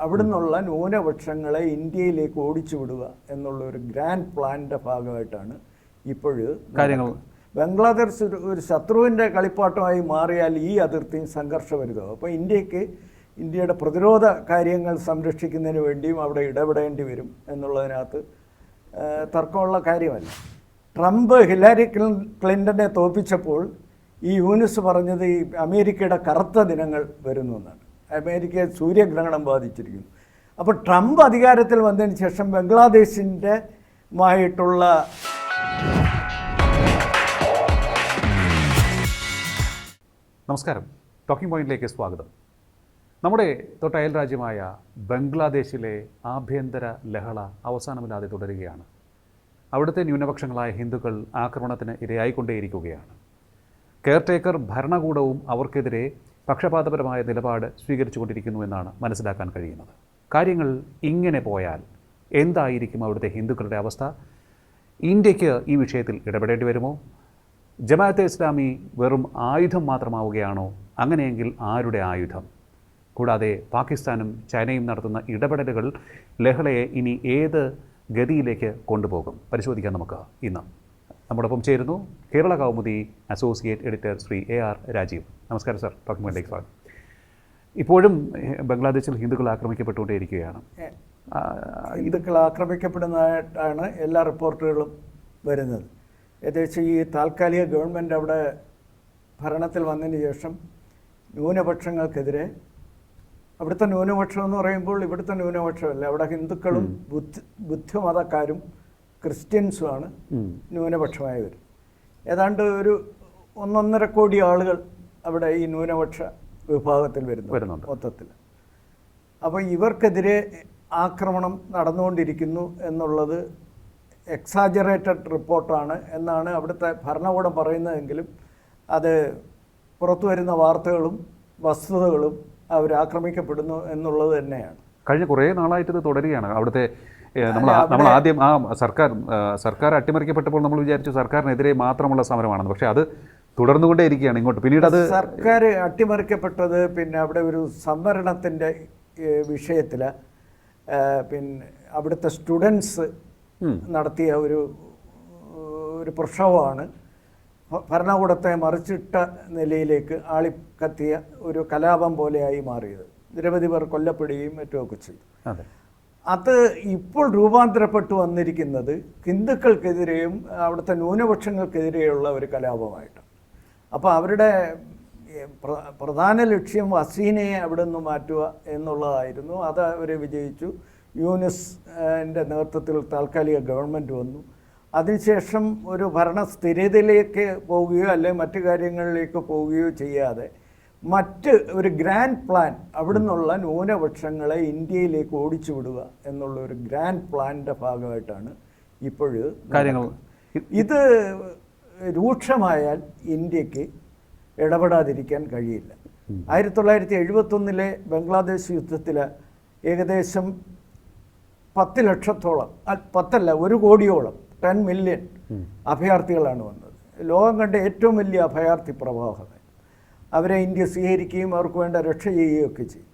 അവിടെ നിന്നുള്ള ന്യൂനപക്ഷങ്ങളെ ഇന്ത്യയിലേക്ക് ഓടിച്ചു വിടുക എന്നുള്ള ഒരു ഗ്രാൻഡ് പ്ലാനിന്റെ ഭാഗമായിട്ടാണ് ഇപ്പോഴ് കാര്യങ്ങൾ. ബംഗ്ലാദേശ് ഒരു ശത്രുവിന്റെ കളിപ്പാട്ടമായി മാറിയാൽ ഈ അതിർത്തിയും സംഘർഷഭരിതമാകും അപ്പോൾ ഇന്ത്യയ്ക്ക് ഇന്ത്യയുടെ പ്രതിരോധ കാര്യങ്ങൾ സംരക്ഷിക്കുന്നതിന് വേണ്ടിയും അവിടെ ഇടപെടേണ്ടി വരും എന്നുള്ളതിനകത്ത് തർക്കമുള്ള കാര്യമല്ല. ട്രംപ് ഹിലാരി ക്ലിൻ- ക്ലിന്റനെ തോൽപ്പിച്ചപ്പോൾ ഈ യൂനിസ് പറഞ്ഞത് ഈ അമേരിക്കയുടെ കറുത്ത ദിനങ്ങൾ വരുന്നു എന്നാണ്. അമേരിക്ക സൂര്യഗ്രഹണം ബാധിച്ചിരിക്കുന്നു. അപ്പോൾ ട്രംപ് അധികാരത്തിൽ വന്നതിന് ശേഷം ബംഗ്ലാദേശിന്റെ മായിട്ടുള്ള നമസ്കാരം. ടോക്കിംഗ് പോയിന്റിലേക്ക് സ്വാഗതം. നമ്മുടെ തൊട്ടയൽ രാജ്യമായ ബംഗ്ലാദേശിലെ ആഭ്യന്തര ലഹള അവസാനമില്ലാതെ തുടരുകയാണ്. അവിടുത്തെ ന്യൂനപക്ഷങ്ങളായ ഹിന്ദുക്കൾ ആക്രമണത്തിന് ഇരയായിക്കൊണ്ടേയിരിക്കുകയാണ്. കെയർടേക്കർ ഭരണകൂടവും അവർക്കെതിരെ പക്ഷപാതപരമായ നിലപാട് സ്വീകരിച്ചുകൊണ്ടിരിക്കുന്നു എന്നാണ് മനസ്സിലാക്കാൻ കഴിയുന്നത്. കാര്യങ്ങൾ ഇങ്ങനെ പോയാൽ എന്തായിരിക്കും അവിടുത്തെ ഹിന്ദുക്കളുടെ അവസ്ഥ? ഇന്ത്യയ്ക്ക് ഈ വിഷയത്തിൽ ഇടപെടേണ്ടി വരുമോ? ജമാഅത്തെ ഇസ്ലാമി വെറും ആയുധം മാത്രമാവുകയാണോ? അങ്ങനെയെങ്കിൽ ആരുടെ ആയുധം? കൂടാതെ പാകിസ്ഥാനും ചൈനയും നടത്തുന്ന ഇടപെടലുകൾ ലഹളയെ ഇനി ഏത് ഗതിയിലേക്ക് കൊണ്ടുപോകും? പരിശോധിക്കാം നമുക്ക് ഇന്ന്. നമ്മോടൊപ്പം ചേരുന്നു Kerala Kaumudi associate editor Shri A R Rajeev. നമസ്കാരം സാർ പോയിന്റിലേക്ക് സ്വാഗതം. ഇപ്പോഴും ബംഗ്ലാദേശിൽ ഹിന്ദുക്കൾ ആക്രമിക്കപ്പെട്ടുകൊണ്ടേയിരിക്കുകയാണ്. ഹിന്ദുക്കൾ ആക്രമിക്കപ്പെടുന്നതായിട്ടാണ് എല്ലാ റിപ്പോർട്ടുകളും വരുന്നത്. ഏകദേശം ഈ താൽക്കാലിക ഗവൺമെന്റ് അവിടെ ഭരണത്തിൽ വന്നതിന് ശേഷം ന്യൂനപക്ഷങ്ങൾക്കെതിരെ അവിടുത്തെ ന്യൂനപക്ഷം എന്ന് പറയുമ്പോൾ ഇവിടുത്തെ ന്യൂനപക്ഷമല്ല അവിടെ ഹിന്ദുക്കളും ബുദ്ധ ബുദ്ധമതക്കാരും ക്രിസ്ത്യൻസുമാണ്. ന്യൂനപക്ഷമായവർ ഏതാണ്ട് ഒരു ഒന്നൊന്നര കോടി ആളുകൾ അവിടെ ഈ ന്യൂനപക്ഷ വിഭാഗത്തിൽ വരുന്നു വരുന്നുണ്ട്. മൊത്തത്തിൽ അപ്പോൾ ഇവർക്കെതിരെ ആക്രമണം നടന്നുകൊണ്ടിരിക്കുന്നു എന്നുള്ളത് എക്സാജറേറ്റഡ് റിപ്പോർട്ടാണ് എന്നാണ് അവിടുത്തെ ഭരണകൂടം പറയുന്നതെങ്കിലും അത് പുറത്തു വരുന്ന വാർത്തകളും വസ്തുതകളും അവർ ആക്രമിക്കപ്പെടുന്നു എന്നുള്ളത് തന്നെയാണ് കഴിഞ്ഞ കുറേ നാളായിട്ട് ഇത് തുടരുകയാണ് അവിടുത്തെ നമ്മൾ നമ്മൾ ആദ്യം ആ സർക്കാർ സർക്കാർ അട്ടിമറിക്കപ്പെട്ടപ്പോൾ നമ്മൾ വിചാരിച്ചു സർക്കാരിനെതിരെ മാത്രമുള്ള സമരമാണെന്ന്. പക്ഷേ അത് തുടർന്നുകൊണ്ടേ ഇരിക്കുകയാണ് ഇങ്ങോട്ട്. പിന്നീട് അത് സർക്കാർ അട്ടിമറിക്കപ്പെട്ടത് പിന്നെ അവിടെ ഒരു സംവരണത്തിന്റെ വിഷയത്തിൽ പിന്നെ അവിടുത്തെ സ്റ്റുഡൻസ് നടത്തിയ ഒരു ഒരു പ്രക്ഷോഭമാണ്. ഭരണകൂടത്തെ മറിച്ചിട്ട നിലയിലേക്ക് ആളിക്കത്തിയ ഒരു കലാപം പോലെയായി മാറിയത്. നിരവധി പേർ കൊല്ലപ്പെടുകയും മറ്റുമൊക്കെ ചെയ്തു. അതെ ഇപ്പോൾ രൂപാന്തരപ്പെട്ടു വന്നിരിക്കുന്നത് ഹിന്ദുക്കൾക്കെതിരെയും അവിടുത്തെ ന്യൂനപക്ഷങ്ങൾക്കെതിരെയുള്ള ഒരു കലാപമായിട്ട് അപ്പോൾ അവരുടെ പ്രധാന ലക്ഷ്യം ഹസീനയെ അവിടെ നിന്ന് മാറ്റുക എന്നുള്ളതായിരുന്നു. അത് അവർ വിജയിച്ചു. യൂനിസിന്റെ നേതൃത്വത്തിൽ താൽക്കാലിക ഗവൺമെന്റ് വന്നു. അതിനുശേഷം ഒരു ഭരണ സ്ഥിരതയിലേക്ക് പോവുകയോ അല്ലെങ്കിൽ മറ്റു കാര്യങ്ങളിലേക്ക് പോവുകയോ ചെയ്യാതെ മറ്റ് ഒരു ഗ്രാൻഡ് പ്ലാൻ അവിടെ നിന്നുള്ള ന്യൂനപക്ഷങ്ങളെ ഇന്ത്യയിലേക്ക് ഓടിച്ചു വിടുക എന്നുള്ള ഒരു ഗ്രാൻഡ് പ്ലാനിന്റെ ഭാഗമായിട്ടാണ് ഇപ്പോഴ് കാര്യങ്ങൾ. ഇത് രൂക്ഷമായാൽ ഇന്ത്യയ്ക്ക് ഇടപെടാതിരിക്കാൻ കഴിയില്ല. ആയിരത്തി തൊള്ളായിരത്തി എഴുപത്തൊന്നിലെ ബംഗ്ലാദേശ് യുദ്ധത്തിൽ ഏകദേശം പത്ത് ലക്ഷത്തോളം പത്തല്ല ഒരു കോടിയോളം ടെൻ മില്യൺ അഭയാർത്ഥികളാണ് വന്നത്. ലോകം കണ്ട ഏറ്റവും വലിയ അഭയാർത്ഥി പ്രവാഹം. അവരെ ഇന്ത്യ സ്വീകരിക്കുകയും അവർക്ക് വേണ്ട രക്ഷ ചെയ്യുകയൊക്കെ ചെയ്യും.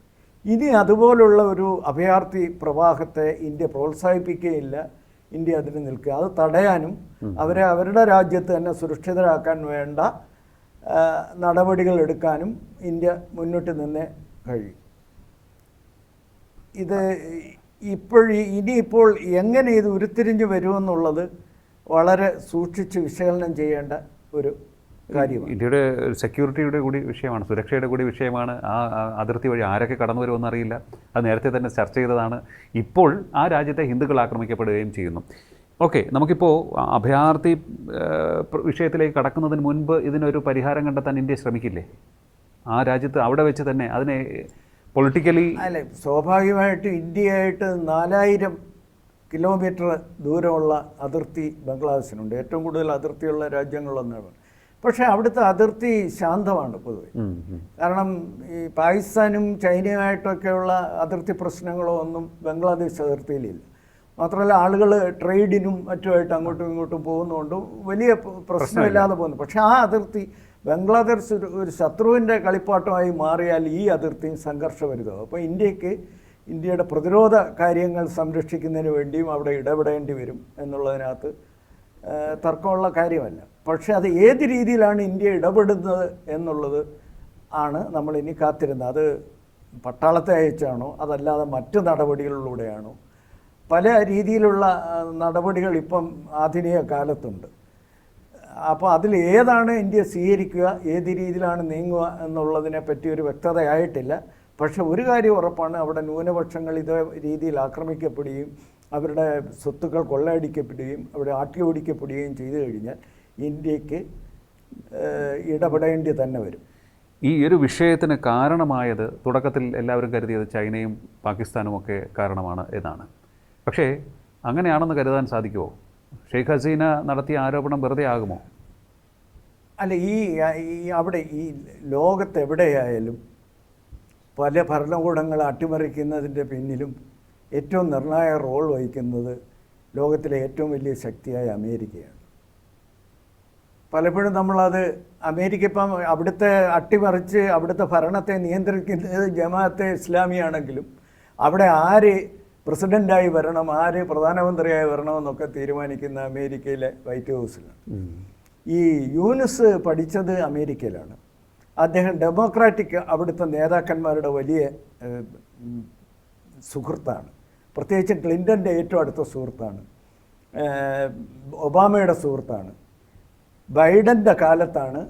ഇനി അതുപോലുള്ള ഒരു അഭയാർത്ഥി പ്രവാഹത്തെ ഇന്ത്യ പ്രോത്സാഹിപ്പിക്കുകയില്ല. ഇന്ത്യ അതിന് നിൽക്കുക. അത് തടയാനും അവരെ അവരുടെ രാജ്യത്ത് തന്നെ സുരക്ഷിതരാക്കാൻ വേണ്ട നടപടികൾ എടുക്കാനും ഇന്ത്യ മുന്നോട്ട് നിന്നേ കഴിയും. ഇത് ഇപ്പോഴി ഇനിയിപ്പോൾ എങ്ങനെ ഇത് ഉരുത്തിരിഞ്ഞു വരുമെന്നുള്ളത് വളരെ സൂക്ഷിച്ച് വിശകലനം ചെയ്യേണ്ട ഒരു കാര്യമാണ്. ഇന്ത്യയുടെ സെക്യൂരിറ്റിയുടെ കൂടി വിഷയമാണ് സുരക്ഷയുടെ കൂടി വിഷയമാണ്. ആ അതിർത്തി വഴി ആരൊക്കെ കടന്നു വരുമെന്ന് അറിയില്ല. അത് നേരത്തെ തന്നെ ചർച്ച ചെയ്തതാണ്. ഇപ്പോൾ ആ രാജ്യത്തെ ഹിന്ദുക്കൾ ആക്രമിക്കപ്പെടുകയും ചെയ്യുന്നു. ഓക്കെ നമുക്കിപ്പോൾ അഭയാർത്ഥി വിഷയത്തിലേക്ക് കടക്കുന്നതിന് മുൻപ് ഇതിനൊരു പരിഹാരം കണ്ടെത്താൻ ഇന്ത്യ ശ്രമിക്കില്ലേ? ആ രാജ്യത്ത് അവിടെ വെച്ച് തന്നെ അതിനെ പൊളിറ്റിക്കലി അല്ലെ സ്വാഭാവികമായിട്ടും ഇന്ത്യയായിട്ട് നാലായിരം കിലോമീറ്റർ ദൂരമുള്ള അതിർത്തി ബംഗ്ലാദേശിനുണ്ട്. ഏറ്റവും കൂടുതൽ അതിർത്തിയുള്ള രാജ്യങ്ങളൊന്നാണ് പക്ഷേ അവിടുത്തെ അതിർത്തി ശാന്തമാണ് പൊതുവെ. കാരണം ഈ പാകിസ്ഥാനും ചൈനയുമായിട്ടൊക്കെയുള്ള അതിർത്തി പ്രശ്നങ്ങളോ ഒന്നും ബംഗ്ലാദേശ് അതിർത്തിയിലില്ല. മാത്രമല്ല ആളുകൾ ട്രേഡിനും മറ്റുമായിട്ട് അങ്ങോട്ടും ഇങ്ങോട്ടും പോകുന്നതുകൊണ്ട് വലിയ പ്രശ്നമില്ലാതെ പോകുന്നു. പക്ഷേ ആ അതിർത്തി ബംഗ്ലാദേശ് ഒരു ഒരു ശത്രുവിന്റെ കളിപ്പാട്ടമായി മാറിയാൽ ഈ അതിർത്തിയും സംഘർഷഭരിതമാകും അപ്പോൾ ഇന്ത്യയ്ക്ക് ഇന്ത്യയുടെ പ്രതിരോധ കാര്യങ്ങൾ സംരക്ഷിക്കുന്നതിന് വേണ്ടിയും അവിടെ ഇടപെടേണ്ടി വരും എന്നുള്ളതിനകത്ത് തർക്കമുള്ള കാര്യമല്ല. പക്ഷെ അത് ഏത് രീതിയിലാണ് ഇന്ത്യ ഇടപെടുന്നത് എന്നുള്ളത് ആണ് ഇനി കാത്തിരുന്നത്. അത് പട്ടാളത്തെ അയച്ചാണോ? അതല്ലാതെ മറ്റ് നടപടികളിലൂടെയാണോ? പല രീതിയിലുള്ള നടപടികൾ ഇപ്പം ആധുനിക കാലത്തുണ്ട്. അപ്പോൾ അതിൽ ഏതാണ് ഇന്ത്യ സ്വീകരിക്കുക ഏത് രീതിയിലാണ് നീങ്ങുക എന്നുള്ളതിനെ പറ്റി ഒരു വ്യക്തതയായിട്ടില്ല. പക്ഷെ ഒരു കാര്യം ഉറപ്പാണ് അവിടെ ന്യൂനപക്ഷങ്ങൾ ഇതേ രീതിയിൽ ആക്രമിക്കപ്പെടുകയും അവരുടെ സ്വത്തുക്കൾ കൊള്ളയടിക്കപ്പെടുകയും അവിടെ ആട്ടി ഓടിക്കപ്പെടുകയും ചെയ്തു കഴിഞ്ഞാൽ ഇന്ത്യയ്ക്ക് ഇടപെടേണ്ടി തന്നെ വരും. ഈ ഒരു വിഷയത്തിന് കാരണമായത് തുടക്കത്തിൽ എല്ലാവരും കരുതിയത് ചൈനയും പാകിസ്ഥാനും ഒക്കെ കാരണമാണ് എന്നാണ്. പക്ഷേ അങ്ങനെയാണെന്ന് കരുതാൻ സാധിക്കുമോ ഷെയ്ഖ് ഹസീന നടത്തിയ ആരോപണം വെറുതെ ആകുമോ? അല്ല ഈ ഈ അവിടെ ഈ ലോകത്തെവിടെയായാലും പല ഭരണകൂടങ്ങൾ അട്ടിമറിക്കുന്നതിന്റെ പിന്നിലും ഏറ്റവും നിർണായക റോൾ വഹിക്കുന്നത് ലോകത്തിലെ ഏറ്റവും വലിയ ശക്തിയായ അമേരിക്കയാണ്. പലപ്പോഴും നമ്മളത് അമേരിക്ക ഇപ്പം അവിടുത്തെ അട്ടിമറിച്ച് അവിടുത്തെ ഭരണത്തെ നിയന്ത്രിക്കുന്നത് ജമാഅത്തെ ഇസ്ലാമിയാണെങ്കിലും അവിടെ ആര് പ്രസിഡന്റായി വരണം ആര് പ്രധാനമന്ത്രിയായി വരണമെന്നൊക്കെ തീരുമാനിക്കുന്ന അമേരിക്കയിലെ വൈറ്റ് ഹൗസിലാണ്. ഈ യൂനിസ് പഠിച്ചത് അമേരിക്കയിലാണ്. അദ്ദേഹം ഡെമോക്രാറ്റിക് അവിടുത്തെ നേതാക്കന്മാരുടെ വലിയ സുഹൃത്താണ്. പ്രത്യേകിച്ച് ക്ലിന്റന്റെ ഏറ്റവും അടുത്ത സുഹൃത്താണ്. ഒബാമയുടെ സുഹൃത്താണ്. ബൈഡന്റെ കാലത്താണ്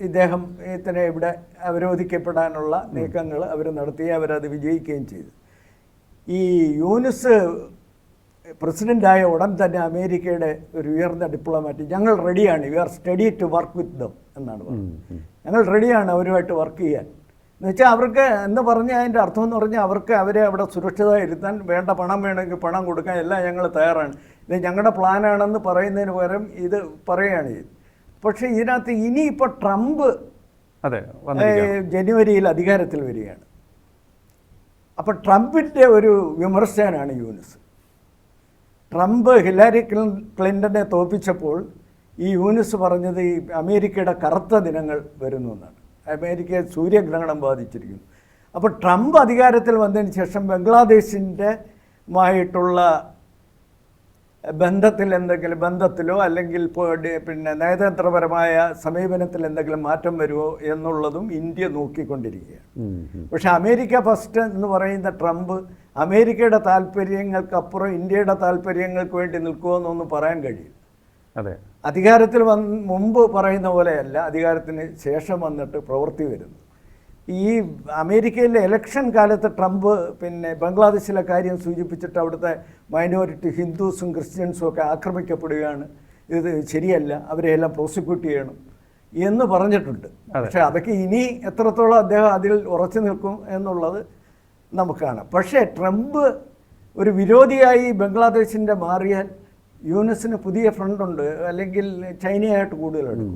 ഇദ്ദേഹം ഇതിനെ ഇവിടെ അവരോധിക്കപ്പെടാനുള്ള നീക്കങ്ങൾ അവർ നടത്തി അവരത് വിജയിക്കുകയും ചെയ്തു. ഈ യൂനിസ് പ്രസിഡന്റായ ഉടൻ തന്നെ അമേരിക്കയുടെ ഒരു ഉയർന്ന ഡിപ്ലോമാറ്റി. ഞങ്ങൾ റെഡിയാണ് you are steady to work with them എന്നാണ് പറഞ്ഞത്. ഞങ്ങൾ റെഡിയാണ് അവരുമായിട്ട് വർക്ക് ചെയ്യാൻ. എന്ന് വെച്ചാൽ അവർക്ക് എന്ന് പറഞ്ഞാൽ അതിന്റെ അർത്ഥം എന്ന് പറഞ്ഞാൽ അവർക്ക് അവരെ അവിടെ സുരക്ഷിതമായി ഇരുത്താൻ വേണ്ട പണം വേണമെങ്കിൽ പണം കൊടുക്കാൻ എല്ലാം ഞങ്ങൾ തയ്യാറാണ്. ഇത് ഞങ്ങളുടെ പ്ലാനാണെന്ന് പറയുന്നതിന് പകരം ഇത് പറയുകയാണ്. ചെയ്തത് പക്ഷേ ഇതിനകത്ത് ഇനിയിപ്പോൾ ട്രംപ് അതെ ജനുവരിയിൽ അധികാരത്തിൽ വരികയാണ്. അപ്പോൾ ട്രംപിന്റെ ഒരു വിമർശനാണ് യൂനിസ്. ട്രംപ് ഹിലാരി ക്ലിൻ- ക്ലിന്റനെ തോൽപ്പിച്ചപ്പോൾ ഈ യൂനിസ് പറഞ്ഞത് ഈ അമേരിക്കയുടെ കറുത്ത ദിനങ്ങൾ വരുന്നു എന്നാണ്. അമേരിക്ക സൂര്യഗ്രഹണം ബാധിച്ചിരിക്കുന്നു. അപ്പോൾ ട്രംപ് അധികാരത്തിൽ വന്നതിന് ശേഷം ബംഗ്ലാദേശിന്റെ മായിട്ടുള്ള ബന്ധത്തിൽ എന്തെങ്കിലും ബന്ധത്തിലോ അല്ലെങ്കിൽ പിന്നെ നയതന്ത്രപരമായ സമീപനത്തിൽ എന്തെങ്കിലും മാറ്റം വരുമോ എന്നുള്ളതും ഇന്ത്യ നോക്കിക്കൊണ്ടിരിക്കുകയാണ്. പക്ഷേ അമേരിക്ക ഫസ്റ്റ് എന്ന് പറയുന്ന ട്രംപ് അമേരിക്കയുടെ താല്പര്യങ്ങൾക്കപ്പുറം ഇന്ത്യയുടെ താല്പര്യങ്ങൾക്ക് വേണ്ടി നിൽക്കുമെന്നൊന്നും പറയാൻ കഴിയില്ല. അതെ. അധികാരത്തിൽ വന്ന് മുമ്പ് പറയുന്ന പോലെയല്ല അധികാരത്തിന് ശേഷം വന്നിട്ട് പ്രവൃത്തി വരുന്നു. ഈ അമേരിക്കയിലെ ഇലക്ഷൻ കാലത്ത് ട്രംപ് പിന്നെ ബംഗ്ലാദേശിലെ കാര്യം സൂചിപ്പിച്ചിട്ട് അവിടുത്തെ മൈനോറിറ്റി ഹിന്ദുസും ക്രിസ്ത്യൻസും ഒക്കെ ആക്രമിക്കപ്പെടുകയാണ്. ഇത് ശരിയല്ല അവരെ എല്ലാം പ്രോസിക്യൂട്ട് ചെയ്യണം എന്ന് പറഞ്ഞിട്ടുണ്ട്. പക്ഷേ അതൊക്കെ ഇനി എത്രത്തോളം അദ്ദേഹം അതിൽ ഉറച്ചു നിൽക്കും എന്നുള്ളത് നമുക്ക് കാണാം. പക്ഷേ ട്രംപ് ഒരു വിരോധിയായി ബംഗ്ലാദേശിന്റെ മാറിയാൽ യൂനിസിന് പുതിയ ഫ്രണ്ടുണ്ട് അല്ലെങ്കിൽ ചൈനയായിട്ട് ഉം.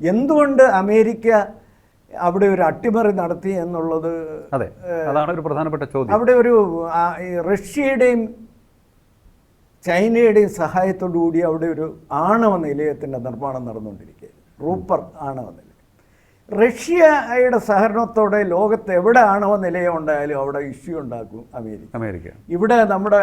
എന്തുകൊണ്ട് അമേരിക്ക അവിടെ ഒരു അട്ടിമറി നടത്തി എന്നുള്ളത് അതെ അതാണ് ഒരു പ്രധാനപ്പെട്ട ചോദ്യം. അവിടെ ഒരു റഷ്യയുടെയും ചൈനയുടെയും സഹായത്തോടു കൂടി അവിടെ ഒരു ആണവ നിലയത്തിന്റെ നിർമ്മാണം നടന്നുകൊണ്ടിരിക്കുകയാണ്. റൂപ്പർ ആണവ നിലയം. റഷ്യയുടെ സഹകരണത്തോടെ ലോകത്ത് എവിടെ ആണവ നിലയം ഉണ്ടായാലും അവിടെ ഇഷ്യൂ ഉണ്ടാക്കും അമേരിക്ക. അമേരിക്ക. ഇവിടെ നമ്മുടെ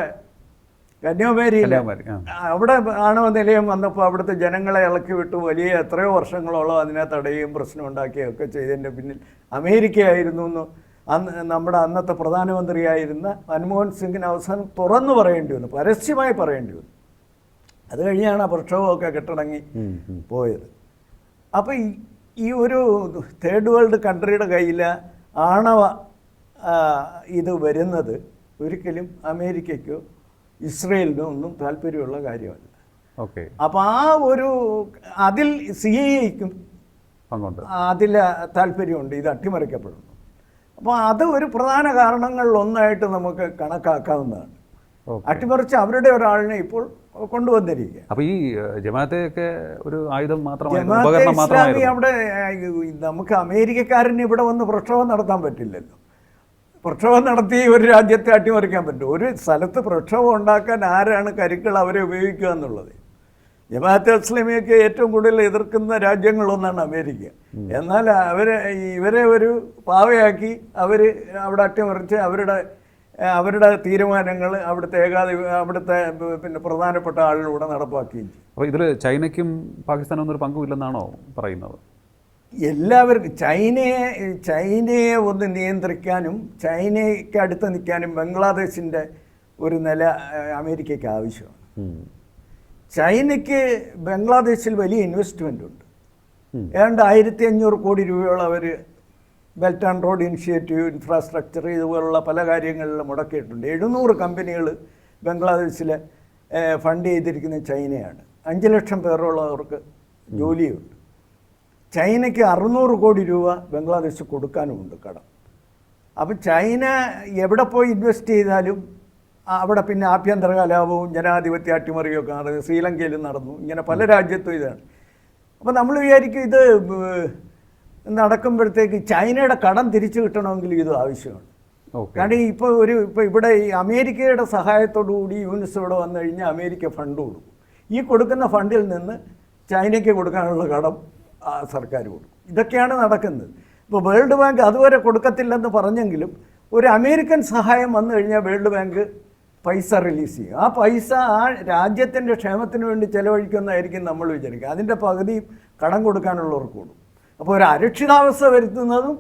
കന്യാകുമാരിയിൽ കന്യാകുമാരി അവിടെ ആണവ നിലയം വന്നപ്പോൾ അവിടുത്തെ ജനങ്ങളെ ഇളക്കി വിട്ടു. വലിയ എത്രയോ വർഷങ്ങളോളം അതിനെ തടയുകയും പ്രശ്നം ഉണ്ടാക്കുകയും ഒക്കെ ചെയ്തതിന്റെ പിന്നിൽ അമേരിക്കയായിരുന്നു എന്ന് അന്ന് നമ്മുടെ അന്നത്തെ പ്രധാനമന്ത്രിയായിരുന്ന മൻമോഹൻ സിംഗിന് അവസാനം തുറന്നു പറയേണ്ടി വന്നു. പരസ്യമായി പറയേണ്ടി വന്നു. അത് കഴിഞ്ഞാണ് ആ പ്രക്ഷോഭമൊക്കെ കെട്ടടങ്ങി. പോയത്. അപ്പോൾ ഈ ഈ ഒരു തേർഡ് വേൾഡ് കൺട്രിയുടെ കയ്യിൽ ആണവ ഇത് വരുന്നത് ഒരിക്കലും അമേരിക്കയ്ക്കോ ഇസ്രയേലിനോ ഒന്നും താല്പര്യമുള്ള കാര്യമല്ല. ഓക്കെ. അപ്പോൾ ആ ഒരു അതിൽ സി ഐ ഐക്കും പങ്കുണ്ട് അതിൽ താല്പര്യമുണ്ട് ഇത് അട്ടിമറിക്കപ്പെടുന്നു. അപ്പോൾ അത് ഒരു പ്രധാന കാരണങ്ങളിൽ ഒന്നായിട്ട് നമുക്ക് കണക്കാക്കാവുന്നതാണ്. അട്ടിമറിച്ച് അവരുടെ ഒരാളിനെ ഇപ്പോൾ കൊണ്ടുവന്നിരിക്കുക. അപ്പൊ ഈ ജമാഅത്തെ ജമാഅത്തെയൊക്കെ ഒരു ആയുധം മാത്രമാണ് അവിടെ നമുക്ക് അമേരിക്കക്കാരന് ഇവിടെ വന്ന് പ്രക്ഷോഭം നടത്താൻ പറ്റില്ലല്ലോ. പ്രക്ഷോഭം നടത്തി ഒരു രാജ്യത്തെ അട്ടിമറിക്കാൻ പറ്റും. ഒരു സ്ഥലത്ത് പ്രക്ഷോഭം ഉണ്ടാക്കാൻ ആരാണ് കരുക്കൾ അവരെ ഉപയോഗിക്കുക എന്നുള്ളത്? ജമാഅത്തെ ഇസ്ലാമിയൊക്കെ ഏറ്റവും കൂടുതൽ എതിർക്കുന്ന രാജ്യങ്ങളൊന്നാണ് അമേരിക്ക. എന്നാൽ അവരെ ഇവരെ ഒരു പാവയാക്കി അവർ അവിടെ അട്ടിമറിച്ച് അവരുടെ അവരുടെ തീരുമാനങ്ങൾ അവിടുത്തെ ഏകാധി അവിടുത്തെ പിന്നെ പ്രധാനപ്പെട്ട ആളിലൂടെ നടപ്പാക്കുകയും ചെയ്യും. അപ്പോൾ ഇതിൽ ചൈനയ്ക്കും പാകിസ്ഥാനും ഒന്നും ഒരു പങ്കുമില്ലെന്നാണോ പറയുന്നത്? എല്ലാവർക്കും ചൈനയെ ചൈനയെ ഒന്ന് നിയന്ത്രിക്കാനും ചൈനയ്ക്ക് അടുത്ത് നിൽക്കാനും ബംഗ്ലാദേശിന്റെ ഒരു നില അമേരിക്കയ്ക്ക് ആവശ്യമാണ്. ചൈനയ്ക്ക് ബംഗ്ലാദേശിൽ വലിയ ഇൻവെസ്റ്റ്മെന്റ് ഉണ്ട്. ഏതാണ്ട് ആയിരത്തി അഞ്ഞൂറ് കോടി രൂപയോളം അവർ belt and road initiative infrastructure ഇതുപോലുള്ള പല കാര്യങ്ങളിലും മുടക്കിയിട്ടുണ്ട്. എഴുന്നൂറ് കമ്പനികൾ ബംഗ്ലാദേശിൽ ഫണ്ട് ചെയ്തിരിക്കുന്ന ചൈനയാണ്. അഞ്ച് ലക്ഷം പേരുള്ളവർക്ക് ജോലിയുണ്ട്. ചൈനയ്ക്ക് അറുന്നൂറ് കോടി രൂപ ബംഗ്ലാദേശ് കൊടുക്കാനുമുണ്ട് കടം. അപ്പം ചൈന എവിടെ പോയി ഇൻവെസ്റ്റ് ചെയ്താലും അവിടെ പിന്നെ ആഭ്യന്തര കലാപവും ജനാധിപത്യ അട്ടിമറിയൊക്കെ നടന്നു ശ്രീലങ്കയിൽ നടന്നു. ഇങ്ങനെ പല രാജ്യത്തും ഇതാണ്. അപ്പോൾ നമ്മൾ വിചാരിക്കും ഇത് നടക്കുമ്പോഴത്തേക്ക് ചൈനയുടെ കടം തിരിച്ചു കിട്ടണമെങ്കിൽ ഇത് ആവശ്യമാണ്. കാരണം ഇപ്പോൾ ഒരു ഇപ്പോൾ ഇവിടെ ഈ അമേരിക്കയുടെ സഹായത്തോടു കൂടി യൂനിസ് ഇവിടെ വന്നു കഴിഞ്ഞാൽ അമേരിക്ക ഫണ്ട് കൊടുക്കും. ഈ കൊടുക്കുന്ന ഫണ്ടിൽ നിന്ന് ചൈനയ്ക്ക് കൊടുക്കാനുള്ള കടം സർക്കാർ കൊടുക്കും. ഇതൊക്കെയാണ് നടക്കുന്നത്. ഇപ്പോൾ വേൾഡ് ബാങ്ക് അതുവരെ കൊടുക്കത്തില്ലെന്ന് പറഞ്ഞെങ്കിലും ഒരു അമേരിക്കൻ സഹായം വന്നു കഴിഞ്ഞാൽ വേൾഡ് ബാങ്ക് പൈസ റിലീസ് ചെയ്യും. ആ പൈസ ആ രാജ്യത്തിന്റെ ക്ഷേമത്തിന് വേണ്ടി ചെലവഴിക്കുന്നതായിരിക്കും നമ്മൾ വിചാരിക്കുക. അതിന്റെ പകുതി കടം കൊടുക്കാനുള്ളവർക്ക് കൊടുക്കും. അപ്പോൾ ഒരു അരക്ഷിതാവസ്ഥ വരുത്തുന്നതും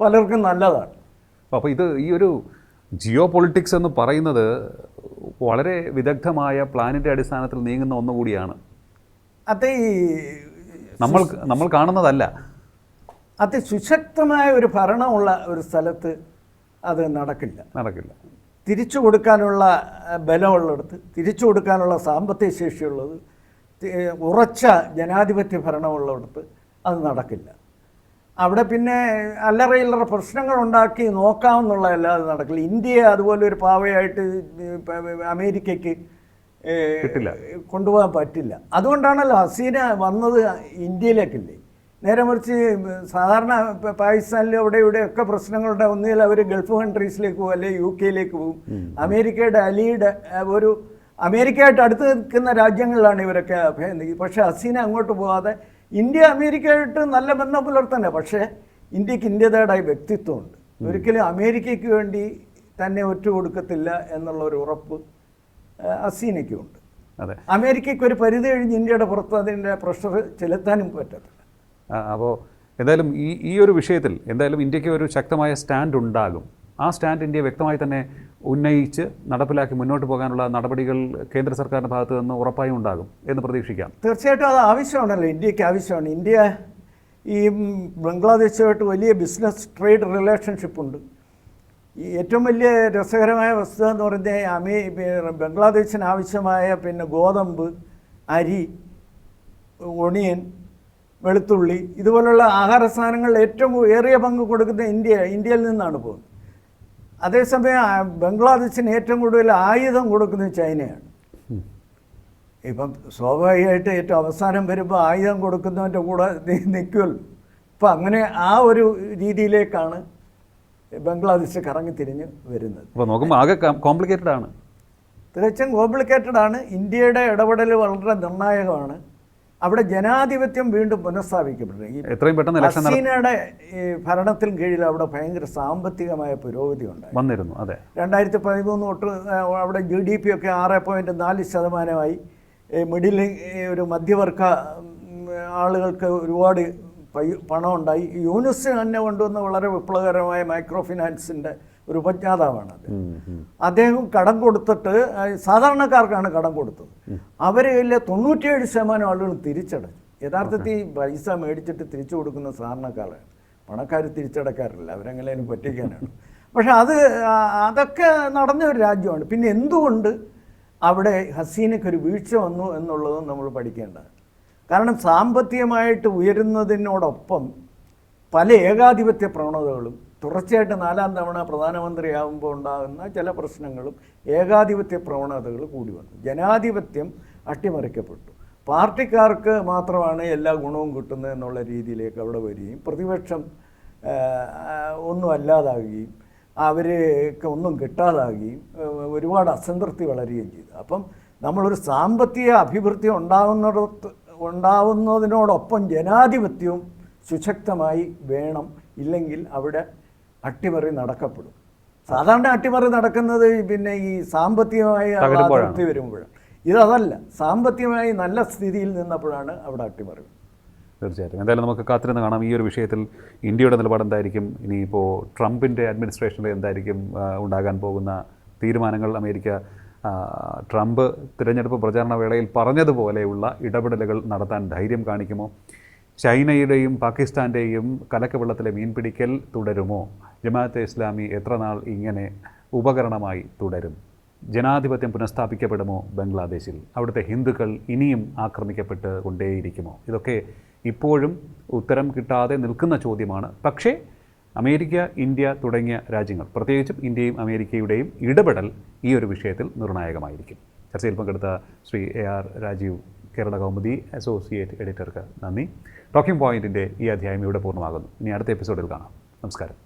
പലർക്കും നല്ലതാണ്. അപ്പോൾ ഇത് ഈ ഒരു ജിയോ പൊളിറ്റിക്സ് എന്ന് പറയുന്നത് വളരെ വിദഗ്ധമായ പ്ലാനിന്റെ അടിസ്ഥാനത്തിൽ നീങ്ങുന്ന ഒന്നുകൂടിയാണ്. അത് ഈ നമ്മൾ നമ്മൾ കാണുന്നതല്ല. അതി സുശക്തമായ ഒരു ഭരണമുള്ള ഒരു സ്ഥലത്ത് അത് നടക്കില്ല. നടക്കില്ല. തിരിച്ചു കൊടുക്കാനുള്ള ബലമുള്ളിടത്ത് തിരിച്ചു കൊടുക്കാനുള്ള സാമ്പത്തിക ശേഷിയുള്ളത് ഉറച്ച ജനാധിപത്യ ഭരണമുള്ളിടത്ത് അത് നടക്കില്ല. അവിടെ പിന്നെ അല്ലറ ഇല്ലറ പ്രശ്നങ്ങൾ ഉണ്ടാക്കി നോക്കാമെന്നുള്ളതല്ലാതെ നടക്കില്ല. ഇന്ത്യയെ അതുപോലെ ഒരു പാവയായിട്ട് അമേരിക്കയ്ക്ക് കിട്ടില്ല. കൊണ്ടുപോകാൻ പറ്റില്ല. അതുകൊണ്ടാണല്ലോ ഹസീന വന്നത് ഇന്ത്യയിലേക്കല്ലേ? നേരെ മറിച്ച് സാധാരണ പാകിസ്ഥാനിലും അവിടെ ഇവിടെ ഒക്കെ പ്രശ്നങ്ങളുടെ ഒന്നുകിൽ അവർ ഗൾഫ് കൺട്രീസിലേക്ക് പോകും അല്ലെങ്കിൽ യു കെയിലേക്ക് പോകും അമേരിക്കയുടെ അലിയുടെ ഒരു അമേരിക്കയായിട്ട് അടുത്ത് നിൽക്കുന്ന രാജ്യങ്ങളിലാണ് ഇവരൊക്കെ അഭയം പക്ഷേ ഹസീന അങ്ങോട്ട് പോകാതെ ഇന്ത്യ അമേരിക്കയായിട്ട് നല്ല ബന്ധം പുലർത്തന്നെ. പക്ഷേ ഇന്ത്യയ്ക്ക് ഇന്ത്യതേടായ വ്യക്തിത്വമുണ്ട്. ഒരിക്കലും അമേരിക്കയ്ക്ക് വേണ്ടി തന്നെ ഒറ്റ കൊടുക്കത്തില്ല എന്നുള്ള ഒരു ഉറപ്പ് അഹ്, ഹസീനയ്ക്കുമുണ്ട് അതെ. അമേരിക്കയ്ക്ക് ഒരു പരിധി കഴിഞ്ഞ് ഇന്ത്യയുടെ പുറത്ത് അതിന്റെ പ്രഷർ ചെലുത്താനും പറ്റത്തില്ല. അപ്പോൾ എന്തായാലും ഈ ഈ ഒരു വിഷയത്തിൽ എന്തായാലും ഇന്ത്യയ്ക്ക് ഒരു ശക്തമായ സ്റ്റാൻഡ് ഉണ്ടാകും. ആ സ്റ്റാൻഡ് ഇന്ത്യ വ്യക്തമായി തന്നെ ഉന്നയിച്ച് നടപ്പിലാക്കി മുന്നോട്ട് പോകാനുള്ള നടപടികൾ കേന്ദ്ര സർക്കാരിന്റെ ഭാഗത്ത് നിന്ന് ഉറപ്പായും ഉണ്ടാകും എന്ന് പ്രതീക്ഷിക്കാം. തീർച്ചയായിട്ടും അത് ആവശ്യമാണല്ലോ. ഇന്ത്യയ്ക്ക് ആവശ്യമാണ്. ഇന്ത്യ ഈ ബംഗ്ലാദേശുമായിട്ട് വലിയ ബിസിനസ് ട്രേഡ് റിലേഷൻഷിപ്പ് ഉണ്ട്. ഈ ഏറ്റവും വലിയ രസകരമായ വസ്തുത എന്ന് പറഞ്ഞാൽ അമേ ബംഗ്ലാദേശിന് ആവശ്യമായ പിന്നെ ഗോതമ്പ് അരി ഒണിയൻ വെളുത്തുള്ളി ഇതുപോലുള്ള ആഹാര സാധനങ്ങളിൽ ഏറ്റവും ഏറിയ പങ്ക് കൊടുക്കുന്ന ഇന്ത്യ ഇന്ത്യയിൽ നിന്നാണ് പോകുന്നത്. അതേസമയം ബംഗ്ലാദേശിന് ഏറ്റവും കൂടുതൽ ആയുധം കൊടുക്കുന്നത് ചൈനയാണ്. ഇപ്പം സ്വാഭാവികമായിട്ട് ഏറ്റവും അവസാനം വരുമ്പോൾ ആയുധം കൊടുക്കുന്നവന്റെ കൂടെ നിൽക്കുമല്ലോ. അപ്പം അങ്ങനെ ആ ഒരു രീതിയിലേക്കാണ് ബംഗ്ലാദേശ് കറങ്ങി തിരിഞ്ഞ് വരുന്നത്. അപ്പോൾ നോക്കുമ്പോൾ ആകെ കോംപ്ലിക്കേറ്റഡ് ആണ്. തികച്ചും കോംപ്ലിക്കേറ്റഡ് ആണ്. ഇന്ത്യയുടെ ഇടപെടൽ വളരെ നിർണായകമാണ്. അവിടെ ജനാധിപത്യം വീണ്ടും പുനഃസ്ഥാപിക്കപ്പെട്ടു എത്രയും പെട്ടെന്ന് ഹസീനയുടെ ഈ ഭരണത്തിന് കീഴിൽ അവിടെ ഭയങ്കര സാമ്പത്തികമായ പുരോഗതി ഉണ്ടായി. വന്നിരുന്നു അതെ. രണ്ടായിരത്തി പതിമൂന്ന് തൊട്ട് അവിടെ ജി ഡി പി ഒക്കെ ആറ് പോയിന്റ് നാല് ശതമാനമായി. മിഡിൽ ഒരു മധ്യവർഗ ആളുകൾക്ക് ഒരുപാട് പണം ഉണ്ടായി യൂണിസ് തന്നെ കൊണ്ടുവന്ന വളരെ വിപ്ലവകരമായ മൈക്രോ ഫിനാൻസിന്റെ ഒരു ഉപജ്ഞാതാവാണ് ഉം. അദ്ദേഹം കടം കൊടുത്തിട്ട് സാധാരണക്കാർക്കാണ് കടം കൊടുത്തത്. അവരിൽ തൊണ്ണൂറ്റിയേഴ് ശതമാനം ആളുകൾ തിരിച്ചടച്ചു. യഥാർത്ഥത്തിൽ ഈ പൈസ മേടിച്ചിട്ട് തിരിച്ചു കൊടുക്കുന്ന സാധാരണക്കാരാണ്. പണക്കാർ തിരിച്ചടക്കാറില്ല. അവരെങ്ങനെയും പറ്റിക്കാനാണ്. പക്ഷെ അത് അതൊക്കെ നടന്ന ഒരു രാജ്യമാണ്. പിന്നെ എന്തുകൊണ്ട് അവിടെ ഹസീനയ്ക്ക് ഒരു വീഴ്ച വന്നു എന്നുള്ളതും നമ്മൾ പഠിക്കേണ്ടതാണ്. കാരണം സാമ്പത്തികമായിട്ട് ഉയരുന്നതിനോടൊപ്പം പല ഏകാധിപത്യ പ്രവണതകളും തുടർച്ചയായിട്ട് നാലാം തവണ പ്രധാനമന്ത്രിയാകുമ്പോൾ ഉണ്ടാകുന്ന ചില പ്രശ്നങ്ങളും ഏകാധിപത്യ പ്രവണതകൾ കൂടി വന്നു. ജനാധിപത്യം അട്ടിമറിക്കപ്പെട്ടു. പാർട്ടിക്കാർക്ക് മാത്രമാണ് എല്ലാ ഗുണവും കിട്ടുന്നത് എന്നുള്ള രീതിയിലേക്ക് അവിടെ വരികയും പ്രതിപക്ഷം ഒന്നും അല്ലാതാകുകയും അവർക്ക് ഒന്നും കിട്ടാതാകുകയും ഒരുപാട് അസംതൃപ്തി വളരുകയും ചെയ്തു. അപ്പം നമ്മളൊരു സാമ്പത്തിക അഭിവൃദ്ധി ഉണ്ടാകുന്നിടത്ത് ഉണ്ടാവുന്നതിനോടൊപ്പം ജനാധിപത്യവും സുശക്തമായി വേണം. ഇല്ലെങ്കിൽ അവിടെ അട്ടിമറി നടക്കപ്പെടും. സാധാരണ അട്ടിമറി നടക്കുന്നത് പിന്നെ ഈ സാമ്പത്തികമായി. അതിർത്തി വരുമ്പോഴാണ്. ഇതതല്ല. സാമ്പത്തികമായി നല്ല സ്ഥിതിയിൽ നിന്നപ്പോഴാണ് അവിടെ അട്ടിമറി. തീർച്ചയായിട്ടും. എന്തായാലും നമുക്ക് കാത്തിരുന്ന് കാണാം. ഈ ഒരു വിഷയത്തിൽ ഇന്ത്യയുടെ നിലപാട് എന്തായിരിക്കും? ഇനിയിപ്പോൾ ട്രംപിന്റെ അഡ്മിനിസ്ട്രേഷനിൽ എന്തായിരിക്കും ഉണ്ടാകാൻ പോകുന്ന തീരുമാനങ്ങൾ അമേരിക്ക ട്രംപ് തിരഞ്ഞെടുപ്പ് പ്രചാരണ വേളയിൽ പറഞ്ഞതുപോലെയുള്ള ഇടപെടലുകൾ നടത്താൻ ധൈര്യം കാണിക്കുമോ? ചൈനയുടെയും പാകിസ്ഥാന്റെയും കലക്കവെള്ളത്തിലെ മീൻപിടിക്കൽ തുടരുമോ? ജമാഅത്തെ ഇസ്ലാമി എത്ര നാൾ ഇങ്ങനെ ഉപകരണമായി തുടരും? ജനാധിപത്യം പുനഃസ്ഥാപിക്കപ്പെടുമോ ബംഗ്ലാദേശിൽ? അവിടുത്തെ ഹിന്ദുക്കൾ ഇനിയും ആക്രമിക്കപ്പെട്ട് കൊണ്ടേയിരിക്കുമോ ഇതൊക്കെ ഇപ്പോഴും ഉത്തരം കിട്ടാതെ നിൽക്കുന്ന ചോദ്യമാണ്. പക്ഷേ അമേരിക്ക ഇന്ത്യ തുടങ്ങിയ രാജ്യങ്ങൾ പ്രത്യേകിച്ചും ഇന്ത്യയും അമേരിക്കയുടെയും ഇടപെടൽ ഈ ഒരു വിഷയത്തിൽ നിർണായകമായിരിക്കും. ചർച്ചയിൽ പങ്കെടുത്ത Shri A R Rajeev Kerala Kaumudi associate എഡിറ്റർക്ക് നന്ദി. ടോക്കിംഗ് പോയിന്റിന്റെ ഈ അധ്യായം ഇവിടെ പൂർണമാകുന്നു. ഇനി അടുത്ത എപ്പിസോഡിൽ കാണാം. നമസ്കാരം.